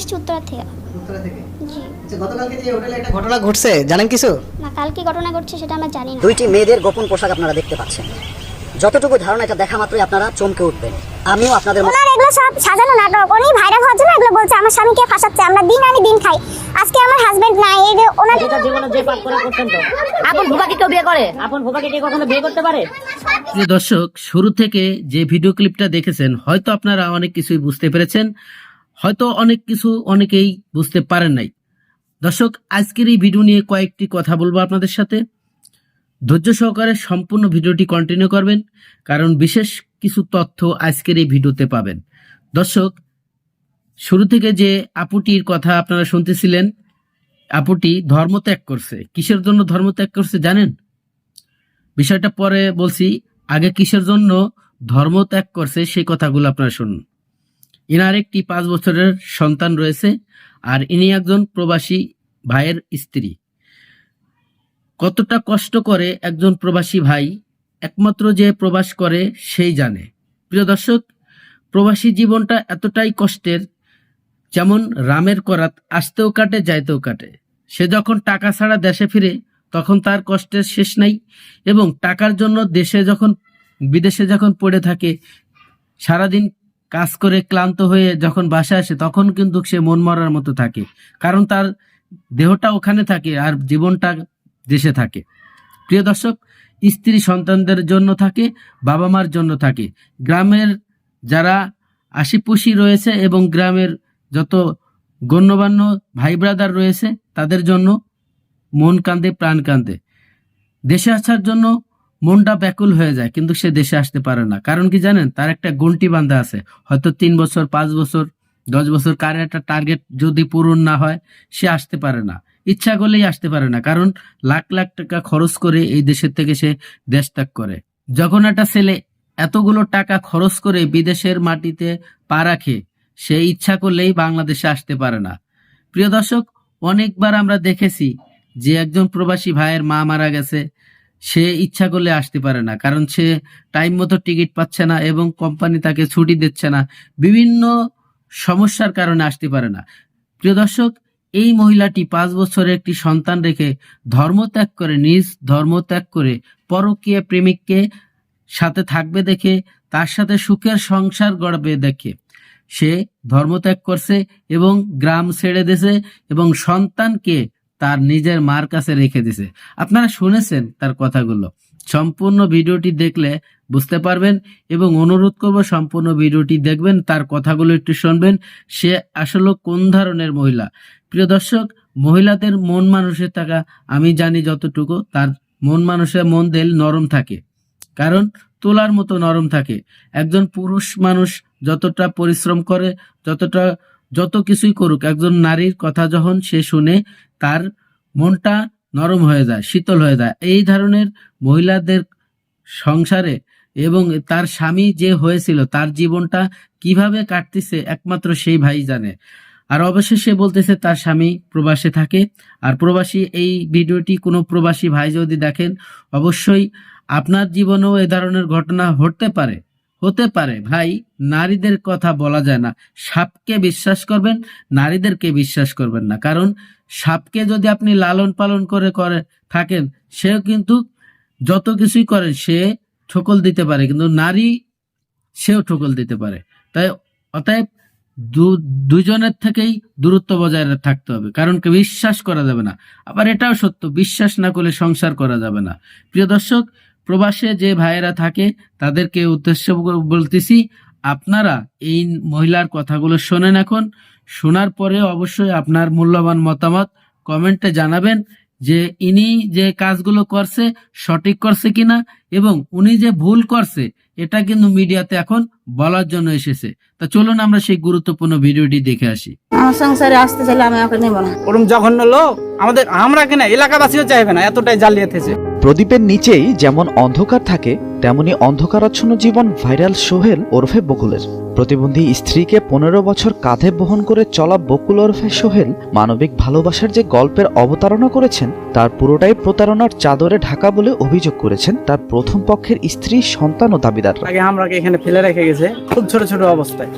আসছি উত্তরা থেকে। উত্তরা থেকে? জি। আচ্ছা গতকালকে যে হোটেলে একটা ঘটনা ঘটছে জানেন কিছু? না কালকে ঘটনা ঘটছে সেটা আমরা জানি না। দুইটি মেয়েদের গোপন পোশাক আপনারা দেখতে পাচ্ছেন। যতটুকু ধারণা এটা দেখা মাত্রই আপনারা চমকে উঠবেন। আমিও আপনাদের ওনার এগুলো সব সাজানো নাটক। উনি ভাইরাল হওয়ার জন্য এগুলো বলছে আমার স্বামীকে ফাঁসাচ্ছে আমরা দিন আনি দিন খাই। আজকে আমার হাজবেন্ড নাই এই যে ওনার জীবনে যে পাপ করে করছেন তো। আপন ভোপাকে কেউ বিয়ে করে? আপন ভোপাকে কেউ কখনো বিয়ে করতে পারে? প্রিয় দর্শক শুরু থেকে যে ভিডিও ক্লিপটা দেখেছেন হয়তো আপনারা অনেক কিছুই বুঝতে পেরেছেন। হয়তো অনেক কিছু অনেকেই বুঝতে পারেন নাই। দর্শক, আজকের এই ভিডিও নিয়ে কয়েকটি কথা বলব আপনাদের সাথে। ধৈর্য সহকারে সম্পূর্ণ ভিডিওটি কন্টিনিউ করবেন, কারণ বিশেষ কিছু তথ্য আজকের এই ভিডিওতে পাবেন। দর্শক, শুরু থেকে যে আপুটির কথা আপনারা শুনতেছিলেন, আপুটি ধর্ম ত্যাগ করছে। কিসের জন্য ধর্ম ত্যাগ করছে জানেন? বিষয়টা পরে বলছি, আগে কিসের জন্য ধর্ম ত্যাগ করছে সেই কথাগুলো আপনারা শুনুন। ইনার একটি পাঁচ বছরের সন্তান রয়েছে আর ইনি একজন প্রবাসী ভাইয়ের স্ত্রী। কতটা কষ্ট করে একজন প্রবাসী ভাই একমাত্র যে প্রবাস করে সেই জানে। প্রিয় দর্শক, প্রবাসী জীবনটা এতটাই কষ্টের, যেমন রামের করাত আসতেও কাটে, যাইতেও কাটে। সে যখন টাকা ছাড়া দেশে ফিরে, তখন তার কষ্টের শেষ নাই এবং টাকার জন্য দেশে যখন, বিদেশে যখন পড়ে থাকে, সারাদিন কাজ করে ক্লান্ত হয়ে যখন বাসায় আসে, তখন কিন্তু সে মন মরার মতো থাকে। কারণ তার দেহটা ওখানে থাকে আর জীবনটা দেশে থাকে। প্রিয় দর্শক, স্ত্রী সন্তানদের জন্য থাকে, বাবা মার জন্য থাকে। গ্রামের যারা আশিপুষি রয়েছে এবং গ্রামের যত গণ্যমান্য ভাই ব্রাদার রয়েছে, তাদের জন্য মন কান্দে প্রাণ কান্দে দেশে আসার জন্য মনটা ব্যাকুল হয়ে যায়, কিন্তু সে দেশে আসতে পারে না। কারণ কি জানেন? তার একটা গন্টি বান্ধা আছে। হয়তো তিন বছর, পাঁচ বছর, দশ বছর কার একটা টার্গেট যদি পূরণ না হয়, সে আসতে পারে না। ইচ্ছা করলেই আসতে পারে না। কারণ লাখ লাখ টাকা খরচ করে এই দেশের থেকে সে দেশ ত্যাগ করে। যখন একটা ছেলে এতগুলো টাকা খরচ করে বিদেশের মাটিতে পা রাখে, সে ইচ্ছা করলেই বাংলাদেশে আসতে পারে না। প্রিয় দর্শক, অনেকবার আমরা দেখেছি যে একজন প্রবাসী ভাইয়ের মা মারা গেছে সে ইচ্ছা করলে আসতে পারে না। কারণ সে টাইম মতো টিকিট পাচ্ছে না এবং কোম্পানি তাকে ছুটি দিচ্ছে না। বিভিন্ন সমস্যার কারণে আসতে পারে না। প্রিয় দর্শক, এই মহিলাটি পাঁচ বছরের একটি সন্তান রেখে ধর্মত্যাগ করে, নিজ ধর্মত্যাগ করে পরকীয় প্রেমিককে সাথে থাকবে দেখে, তার সাথে সুখের সংসার গড়বে দেখে। সে ধর্মত্যাগ করছে এবং গ্রাম ছেড়ে দিয়েছে এবং সন্তানকে তার নিজের মার কাছে রেখে দিছে। আপনারা শুনেছেন তার কথাগুলো। সম্পূর্ণ ভিডিওটি দেখলে বুঝতে পারবেন এবং অনুরোধ করব সম্পূর্ণ ভিডিওটি দেখবেন, তার কথাগুলো একটু শুনবেন। সে আসলে কোন ধরনের মহিলা? প্রিয় দর্শক, মহিলাদের মন মানুষের থাকা আমি জানি যতটুকু, তার মন মানুষের মন দেল নরম থাকে। কারণ তোলার মতো নরম থাকে। একজন পুরুষ মানুষ যতটা পরিশ্রম করে, যতটা যত কিছুই করুক, একজন নারীর কথা যখন সে শুনে, তার মনটা নরম হয়ে যায়, শীতল হয়ে যায়। এই ধরনের মহিলাদের সংসারে এবং তার স্বামী যে হয়েছিল, তার জীবনটা কীভাবে কাটতেছে, একমাত্র সেই ভাই জানে। আর অবশ্যই সে বলতেছে, তার স্বামী প্রবাসে থাকে। আর প্রবাসী, এই ভিডিওটি কোনো প্রবাসী ভাই যদি দেখেন, অবশ্যই আপনার জীবনেও এ ধরনের ঘটনা ঘটতে পারে। হতে পারে। ভাই, নারীদের কথা বলা যায় না। সাপকে বিশ্বাস করবেন, নারীদেরকে বিশ্বাস করবেন না। কারণ, সাপকে যদি আপনি লালন পালন করে করে থাকেন, সেও কিন্তু যত কিছুই করেন, সে ঠোকল দিতে পারে। কিন্তু নারী, সেও ঠোকল দিতে পারে। তাই অতএব দুজনের থেকেই দূরত্ব বজায় থাকতে হবে। কারণ বিশ্বাস করা যাবে না। আবার এটাও সত্য, বিশ্বাস না করলে সংসার করা যাবে না। প্রিয় দর্শক প্রবাসে যে ভাইয়েরা থাকে, তাদেরকে উদ্দেশ্য বলতেছি, আপনারা এই মহিলার কথাগুলো শোনেন এখন। শোনার পরে অবশ্যই আপনার মূল্যবান মতামত কমেন্টে জানাবেন। যে ইনি যে কাজগুলো করছে সঠিক করছে কিনা এবং উনি যে ভুল করছে এটা কিন্তু মিডিয়াতে এখন বলার জন্য এসেছে। তা চলুন আমরা সেই গুরুত্বপূর্ণ ভিডিওটি দেখে আসি। আমার সংসারে আসতে চাইলে আমি ওকে নেব না। ওরম জঘন্য লোক আমাদের আমরা কিনা? এলাকাবাসীও চাইবে না এতটাই প্রদীপের নিচেই যেমন অন্ধকার থাকে তেমনি অন্ধকারাচ্ছন্ন জীবন ভাইরাল সোহেল ওরফে বকুলের। প্রতিবন্ধী স্ত্রীকে পনেরো বছর কাঁধে বহন করে চলা বকুল ওরফে সোহেল মানবিক ভালোবাসার যে গল্পের অবতারণা করেছেন, তার পুরোটাই প্রতারণার চাদরে ঢাকা বলে অভিযোগ করেছেন তার প্রথম পক্ষের স্ত্রী, সন্তান ও দাবিদার আগে আমরা এখানে ফেলে রেখে গেছে, খুব ছোট ছোট অবস্থায়।